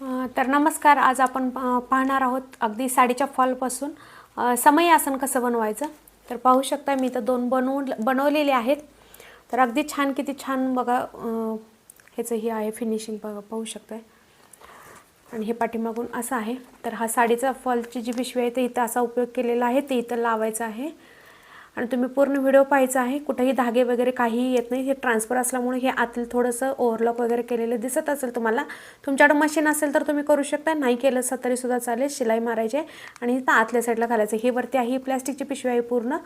तर नमस्कार आज आपण पाहणार आहोत अगदी साडीच्या फॉलपासून. समय आसन कसं बनवायचं? तर पाहू शकता मी तर दोन बनवून बनवलेले आहेत. तर अगदी छान किती छान बघा ह्याचं हे आहे फिनिशिंग बघा पाहू शकताय. आणि हे पाठीमागून असं आहे. तर हा साडीचा फॉलची जी पिशवी आहे ते इथं असा उपयोग केलेला आहे ते इथं लावायचं आहे. आणि तुम्ही पूर्ण व्हिडिओ पाहायचा आहे कुठेही धागे वगैरे काहीही येत नाही. हे ट्रान्सफर असल्यामुळे हे आतील थोडंसं ओव्हरलॉक वगैरे केलेलं दिसत असेल तुम्हाला. तुमच्याकडे मशीन असेल तर तुम्ही करू शकता. नाही केलं असं तरीसुद्धा चालेल. शिलाई मारायची आहे. आणि आतल्या साईडला घालायचं हे वरती आहे. ही प्लॅस्टिकची पिशवी आहे पूर्ण.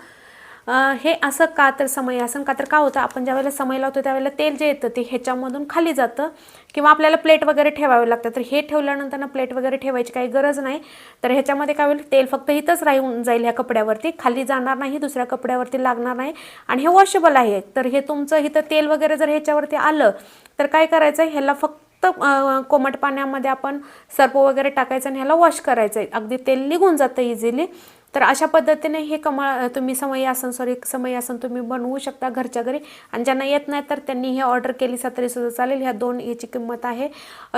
हे असं का तर समय असं का तर का होतं? आपण ज्यावेळेला समय लावतो त्यावेळेला तेल जे येतं ते ह्याच्यामधून खाली जातं किंवा आपल्याला प्लेट वगैरे ठेवावे लागतं तर हे ठेवल्यानंतर ना प्लेट वगैरे ठेवायची काही गरज नाही. तर ह्याच्यामध्ये काय होईल? तेल फक्त इथंच राहून जाईल ह्या कपड्यावरती. खाली जाणार नाही दुसऱ्या कपड्यावरती लागणार नाही आणि हे वॉशेबल आहे. तर हे तुमचं इथं तेल वगैरे जर ह्याच्यावरती आलं तर काय करायचं ह्याला फक्त तर कोमट पाण्यामध्ये आपण सर्प वगैरे टाकायचं आणि ह्याला वॉश करायचं आहे अगदी तेल निघून जातं इझिली तर अशा पद्धतीने हे कमळ तुम्ही समय आसन सॉरी समय आसन तुम्ही बनवू शकता घरच्या घरी. आणि ज्यांना येत नाही तर त्यांनी हे ऑर्डर केली तरी सुद्धा चालेल. ह्या दोन याची किंमत आहे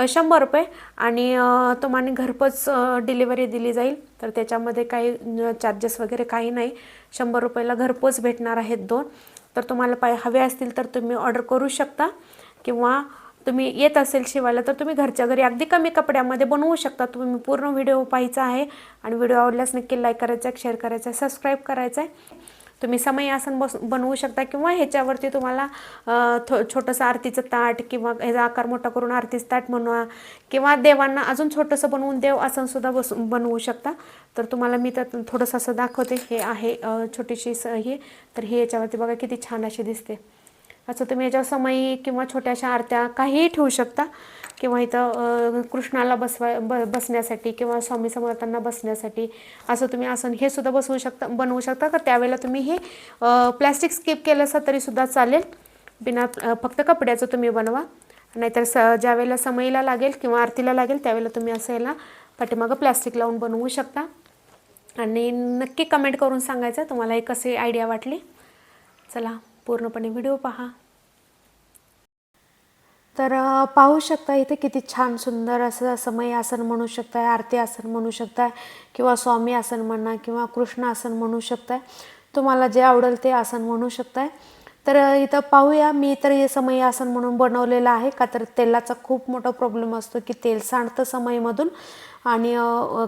शंभर रुपये. आणि तुम्हाला घरपोच डिलिव्हरी दिली जाईल. तर त्याच्यामध्ये काही चार्जेस वगैरे काही नाही. शंभर रुपयाला घरपोच भेटणार आहेत दोन. तर तुम्हाला पाय हवे असतील तर तुम्ही ऑर्डर करू शकता. किंवा तुम्ही येत असेल शिवायला तर तुम्ही घरच्या घरी अगदी कमी कपड्यामध्ये बनवू शकता. तुम्ही पूर्ण व्हिडिओ पाहायचा आहे आणि व्हिडिओ आवडल्यास नक्की लाईक करायचा आहे शेअर करायचा आहे सबस्क्राईब करायचं आहे. तुम्ही समय आसन बस बनवू शकता किंवा ह्याच्यावरती तुम्हाला थो छोटंसं आरतीचं ताट किंवा ह्याचा आकार मोठा करून आरतीचं ताट बनवा किंवा देवांना अजून छोटंसं बनवून देव आसनसुद्धा बस बनवू शकता. तर तुम्हाला मी तर थोडंसं असं दाखवते. हे आहे छोटीशी स हे. तर हे याच्यावरती बघा किती छान अशी दिसते. असं तुम्ही याच्यावर समयी किंवा छोट्याशा आरत्या काहीही ठेवू शकता. किंवा इथं कृष्णाला बसवा ब बसण्यासाठी किंवा स्वामी समर्थांना बसण्यासाठी असं तुम्ही आसन हे सुद्धा बसवू शकता बनवू शकता. का त्यावेळेला तुम्ही हे प्लॅस्टिक स्किप केलं असं तरीसुद्धा चालेल. बिना फक्त कपड्याचं तुम्ही बनवा. नाहीतर स ज्यावेळेला समईला लागेल किंवा आरतीला लागेल त्यावेळेला तुम्ही असं याला पाठीमागं प्लॅस्टिक लावून बनवू शकता. आणि नक्की कमेंट करून सांगायचं तुम्हाला हे कशी आयडिया वाटली. चला. पूर्णपणे व्हिडिओ पहा. तर पाहू शकता इथे किती छान सुंदर असं समय आसन म्हणू शकताय आरती आसन म्हणू शकताय किंवा स्वामी आसन म्हणा किंवा कृष्ण आसन म्हणू शकताय. तुम्हाला जे आवडेल ते आसन म्हणू शकताय. तर इथं पाहूया मी तर हे समय आसन म्हणून बनवलेलं आहे का तर तेलाचा खूप मोठा प्रॉब्लेम असतो की तेल सांडतं समयमधून आणि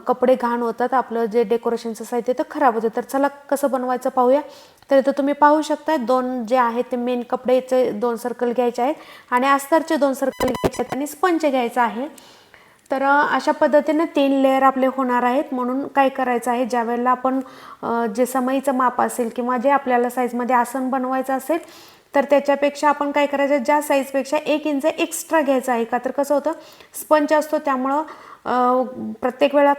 कपडे घाण होतात आपलं जे डेकोरेशनचं साहित्य ते खराब होतं. तर चला कसं बनवायचं पाहूया. तर इथं तुम्ही पाहू शकता दोन जे आहेत ते मेन कपडेचे दोन सर्कल घ्यायचे आहेत आणि अस्तरचे दोन सर्कल घ्यायचे आहेत आणि स्पंज घ्यायचा आहे. तर अशा पद्धतीने तीन लेअर आपले होणार आहेत. म्हणून काय करायचं आहे ज्या वेळेला आपण जे समईचं माप असेल किंवा जे आपल्याला साईजमध्ये आसन बनवायचं असेल तर त्याच्यापेक्षा आपण काय करायचं ज्या साईजपेक्षा एक इंच एक्स्ट्रा घ्यायचं आहे. का तर कसं होतं स्पंज असतो त्यामुळं प्रत्येक वेळा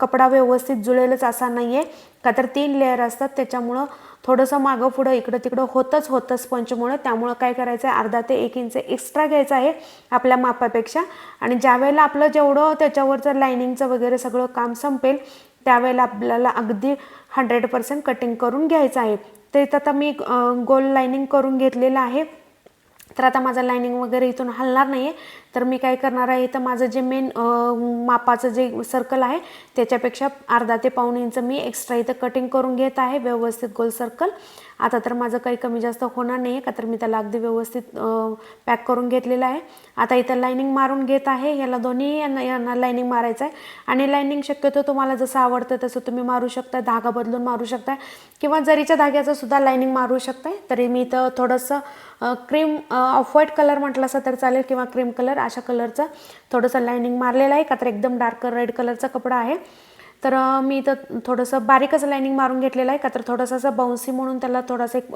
कपडा व्यवस्थित जुळेलच असा नाही आहे का तर तीन लेअर असतात त्याच्यामुळं थोडंसं मागं पुढं इकडं तिकडं होतच होतं स्पंजमुळं त्यामुळं काय करायचं आहे अर्धा ते एक इंच एक्स्ट्रा घ्यायचं आहे आपल्या मापापेक्षा. आणि ज्या वेळेला आपलं जेवढं त्याच्यावरचं लायनिंगचं वगैरे सगळं काम संपेल त्यावेळेला आपल्याला अगदी हंड्रेड पर्सेंट कटिंग करून घ्यायचं आहे. ते तर आता मी गोल लायनिंग करून घेतलेलं आहे. तर आता माझा लायनिंग वगैरे इथून हलणार नाही आहे तर मी काय करणार आहे तर माझं जे मेन मापाचं जे सर्कल आहे त्याच्यापेक्षा अर्धा ते पाऊण इंच मी एक्स्ट्रा इथं कटिंग करून घेत आहे व्यवस्थित गोल सर्कल आता तर माझं काही कमी जास्त होणार नाही आहे का तर मी त्याला अगदी व्यवस्थित पॅक करून घेतलेलं आहे. आता इथं लायनिंग मारून घेत आहे याला दोन्ही यांना यांना मारायचं आहे. आणि लायनिंग शक्यतो तुम्हाला जसं आवडतं तसं तुम्ही मारू शकता धागा बदलून मारू शकता किंवा जरीच्या धाग्याचं सुद्धा लायनिंग मारू शकताय तरी मी इथं थोडंसं क्रीम ऑफ व्हाईट कलर म्हटलं असं तर चालेल किंवा क्रीम कलर अशा कलरचं. थोडंसं लायनिंग मारलेलं आहे का तर एकदम डार्क रेड कलरचा कपडा आहे. तर मी इथं थोडंसं बारीकच लायनिंग मारून घेतलेलं आहे का तर थोडंसं असं बाउन्सी म्हणून त्याला थोडंसं एक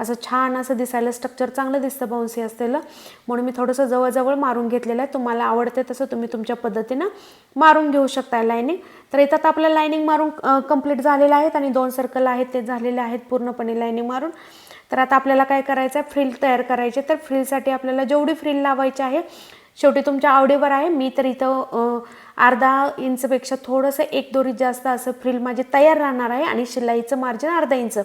असं छान असं दिसायला स्ट्रक्चर चांगलं दिसतं बाउन्सी असलेलं. म्हणून मी थोडंसं जवळजवळ मारून घेतलेलं आहे. तुम्हाला आवडते तसं तुम्ही तुमच्या पद्धतीनं मारून घेऊ शकता लायनिंग तर इथं आता आपलं लायनिंग मारून कंप्लीट झालेलं आहेत आणि दोन सर्कल आहेत ते झालेले आहेत पूर्णपणे लायनिंग मारून. तर आता आपल्याला काय करायचं आहे फ्रिल तयार करायचे. तर फ्रिलसाठी आपल्याला जेवढी फ्रिल लावायची आहे शेवटी तुमच्या आवडीवर आहे. मी तर इथं अर्धा इंचपेक्षा थोडंसं एक दोरी जास्त असं फ्रिल माझी तयार राहणार आहे आणि शिलाईचं मार्जिन अर्धा इंच.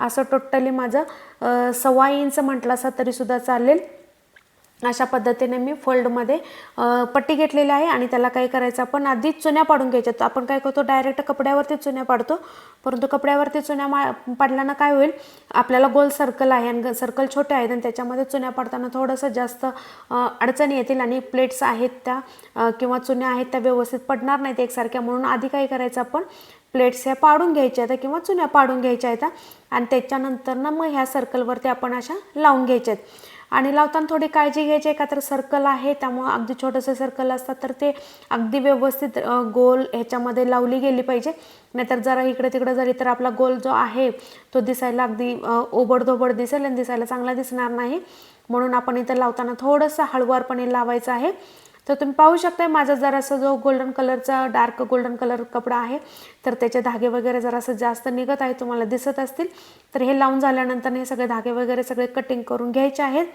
असं टोटली माझं सव्वा इंच म्हटलं असं तरीसुद्धा चालेल. अशा पद्धतीने मी फोल्डमध्ये पट्टी घेतलेली आहे आणि त्याला काय करायचं आपण आधी चुन्या पाडून घ्यायच्यात आपण काय करतो डायरेक्ट कपड्यावरती चुन्या पाडतो. परंतु कपड्यावरती चुन्या मा पाडल्यानं काय होईल आपल्याला गोल सर्कल आहे आणि सर्कल छोटे आहेत आणि त्याच्यामध्ये चुन्या पाडताना थोडंसं जास्त अडचणी येतील आणि प्लेट्स आहेत त्या किंवा चुन्या आहेत त्या व्यवस्थित पडणार नाहीत एकसारख्या. म्हणून आधी काय करायचं आपण प्लेट्स ह्या पाडून घ्यायच्या आहेत किंवा चुन्या पाडून घ्यायच्या आहेत. आणि त्याच्यानंतर ना मग ह्या सर्कलवरती आपण अशा लावून घ्यायच्या आहेत. आणि लावताना थोडी काळजी घ्यायची का तर सर्कल आहे त्यामुळं अगदी छोटंसं सर्कल असतात तर ते अगदी व्यवस्थित गोल ह्याच्यामध्ये लावली गेली पाहिजे. नाहीतर जरा इकडे तिकडे झाली तर आपला गोल जो आहे तो दिसायला अगदी ओबडधोबड दिसेल आणि दिसायला चांगला दिसणार नाही. म्हणून आपण इथं लावताना थोडंसं हळुवारपणे लावायचं आहे. तर तुम्ही पाहू शकताय माझा जरासा जो गोल्डन कलरचा डार्क गोल्डन कलर कपडा आहे तर त्याचे धागे वगैरे जरासं जास्त निघत आहे तुम्हाला दिसत असतील. तर हे लावून झाल्यानंतर हे सगळे धागे वगैरे सगळे कटिंग करून घ्यायचे आहेत.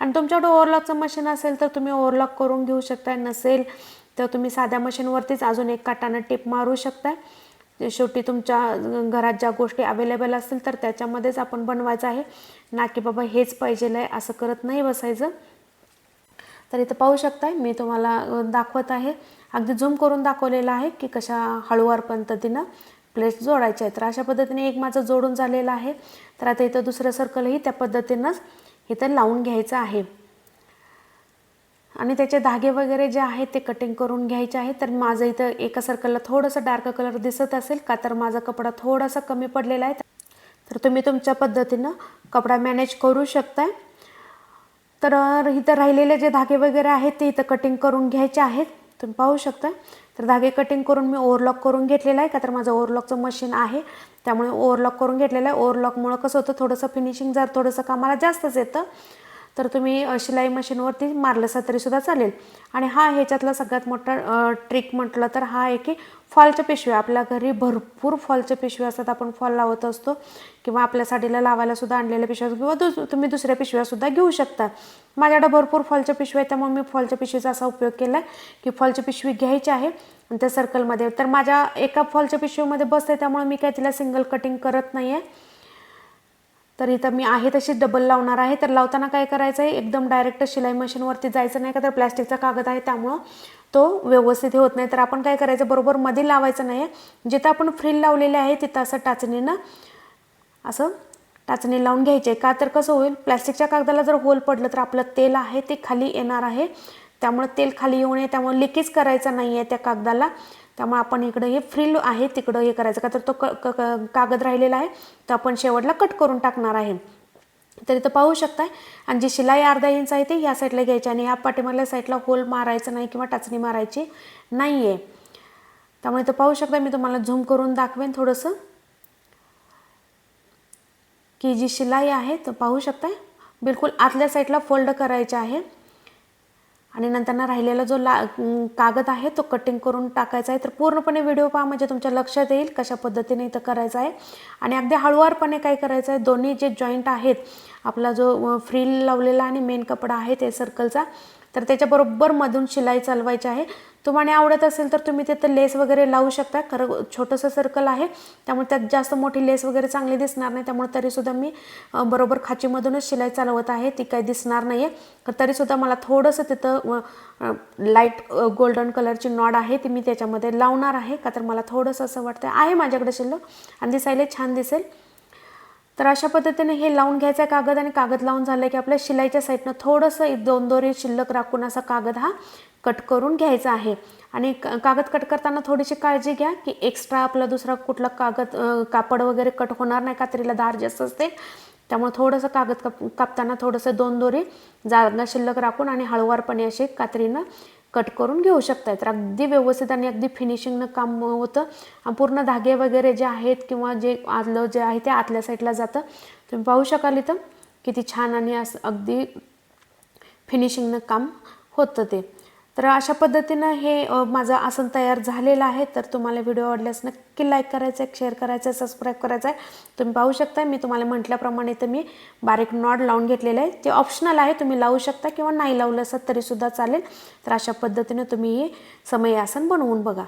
आणि तुमच्याकडे ओव्हरलॉकचं मशीन असेल तर तुम्ही ओव्हरलॉक करून घेऊ शकताय नसेल तर तुम्ही साध्या मशीनवरतीच अजून एक काटानं टिप मारू शकताय. शेवटी तुमच्या घरात ज्या गोष्टी अवेलेबल असतील तर त्याच्यामध्येच आपण बनवायचं आहे. ना की बाबा हेच पाहिजे आहे असं करत नाही बसायचं. तर इथं पाहू शकताय मी तुम्हाला दाखवत आहे. अगदी झूम करून दाखवलेलं आहे की कशा हळूवार पद्धतीनं प्लेट्स जोडायच्या आहेत. तर अशा पद्धतीने एक माझं जोडून झालेलं आहे. तर आता इथं दुसरं सर्कलही त्या पद्धतीनंच इथं लावून घ्यायचं आहे. आणि त्याचे धागे वगैरे जे आहेत ते कटिंग करून घ्यायचे आहेत. तर माझं इथं एका सर्कलला थोडंसं डार्क कलर दिसत असेल का तर माझा कपडा थोडासा कमी पडलेला आहे. तर तुम्ही तुमच्या पद्धतीनं कपडा मॅनेज करू शकताय. तर इथं राहिलेले जे धागे वगैरे आहेत ते इथं कटिंग करून घ्यायचे आहेत. तुम्ही पाहू शकता. तर धागे कटिंग करून मी ओव्हरलॉक करून घेतलेला आहे का तर माझं ओव्हरलॉकचं मशीन आहे. त्यामुळे ओव्हरलॉक करून घेतलेलं आहे. ओव्हरलॉकमुळं कसं होतं थोडंसं फिनिशिंग जर थोडंसं कामाला जास्तच येतं तर तुम्ही शिलाई मशीनवरती मारलंसा तरीसुद्धा चालेल. आणि हा ह्याच्यातला सगळ्यात मोठा ट्रिक म्हटलं तर हा आहे की फॉलच्या पिशव्या. आपल्या घरी भरपूर फॉलच्या पिशव्या असतात. आपण फॉल लावत असतो किंवा आपल्या साडीला लावायला सुद्धा आणलेल्या पिशव्या किंवा दुस तुम्ही दुसऱ्या पिशव्यासुद्धा घेऊ शकता. माझ्याकडे भरपूर फॉलच्या पिशव्या आहेत त्यामुळे मी फॉलच्या पिशवीचा असा उपयोग केला आहे की फॉलची पिशवी घ्यायची आहे आणि त्या सर्कलमध्ये तर माझ्या एका फॉलच्या पिशवीमध्ये बसते त्यामुळे मी काय तिला सिंगल कटिंग करत नाही आहे तर इथं मी आहे तशी डबल लावणार आहे. तर लावताना काय करायचं आहे एकदम डायरेक्ट शिलाई मशीनवरती जायचं नाही का? तर प्लॅस्टिकचा कागद आहे त्यामुळं तो व्यवस्थित होत नाही. तर आपण काय करायचं? बरोबर मध्ये लावायचं नाही. आहे जिथं आपण फ्रिल लावलेले आहे तिथं असं टाचणीनं असं टाचणी लावून घ्यायचे. का तर कसं होईल? प्लॅस्टिकच्या कागदाला जर होल पडलं तर आपलं तेल आहे ते खाली येणार आहे. त्यामुळे तेल खाली येऊ नये. त्यामुळे लिकेज करायचं नाही आहे त्या कागदाला. त्यामुळे आपण इकडं हे फ्रिल आहे तिकडं हे करायचं. का तर तो क क- क- कागद राहिलेला आहे तो आपण शेवटला कट करून टाकणार आहे. तर इथं पाहू शकताय. आणि जी शिलाई अर्धा इंच आहे ती ह्या साईडला घ्यायची आणि ह्या पाठीमागल्या साईडला होल मारायचं नाही किंवा टाचणी मारायची नाही आहे त्यामुळे इथं पाहू शकता मी तुम्हाला झूम करून दाखवेन थोडंसं. की जी शिलाई आहे तर पाहू शकताय. बिलकुल आतल्या साईडला फोल्ड करायचे आहे. आणि नंतर ना राहिलेला जो ला कागद आहे तो कटिंग करून टाकायचा आहे. तर पूर्णपणे व्हिडिओ पहा म्हणजे तुमच्या लक्षात येईल कशा पद्धतीने इथं करायचं आहे. आणि अगदी हळुवारपणे काय करायचं आहे दोन्ही जे जॉईंट आहेत आपला जो फ्रील लावलेला आणि मेन कपडा आहे ते सर्कलचा तर त्याच्याबरोबर मधून शिलाई चालवायची आहे. तुम्हाला आवडत असेल तर तुम्ही तिथं लेस वगैरे लावू शकता. खरं छोटंसं सर्कल आहे. त्यामुळे त्यात जास्त मोठी लेस वगैरे चांगली दिसणार नाही. त्यामुळे तरीसुद्धा मी बरोबर खाचीमधूनच शिलाई चालवत आहे. ती काही दिसणार नाही आहे तरीसुद्धा मला थोडंसं तिथं लाइट गोल्डन कलरची नॉड आहे. ती मी त्याच्यामध्ये लावणार आहे. का तर मला थोडंसं असं वाटतं आहे माझ्याकडे शिल्लक. आणि दिसायला छान दिसेल. तर अशा पद्धतीने हे लावून घ्यायचा आहे कागद आणि कागद लावून झालं की आपल्या शिलाईच्या साईडनं थोडंसं एक दोन दोरी शिल्लक राखून असा कागद हा कट करून घ्यायचा आहे. आणि क- कागद कट करताना थोडीशी काळजी घ्या की एक्स्ट्रा आपला दुसरा कुठला कागद कापड वगैरे कट होणार नाही कात्रीला धार जास्त असते. त्यामुळे थोडंसं कागद काप कापताना थोडंसं दोन दोरी जागा शिल्लक राखून आणि हळुवारपणे असे कात्रीनं कट करून घेऊ शकताय. तर अगदी व्यवस्थित आणि अगदी फिनिशिंगनं काम होतं. पूर्ण धागे वगैरे जे आहेत किंवा जे आतलं जे आहे ते आतल्या साईडला जातं. तुम्ही पाहू शकाल इथं. किती छान आणि असं अगदी फिनिशिंगनं काम होतं ते. तर अशा पद्धतीनं हे माझं आसन तयार झालेलं आहे. तर तुम्हाला व्हिडिओ आवडल्यास नक्की लाईक करायचं आहे शेअर करायचं आहे सबस्क्राईब करायचं आहे तुम्ही पाहू शकता मी तुम्हाला म्हटल्याप्रमाणे तर मी बारीक नॉड लावून घेतलेलं आहे. ते ऑप्शनल आहे तुम्ही लावू शकता किंवा नाही लावलं असत तरीसुद्धा चालेल. तर अशा पद्धतीनं तुम्ही हे समय आसन बनवून बघा.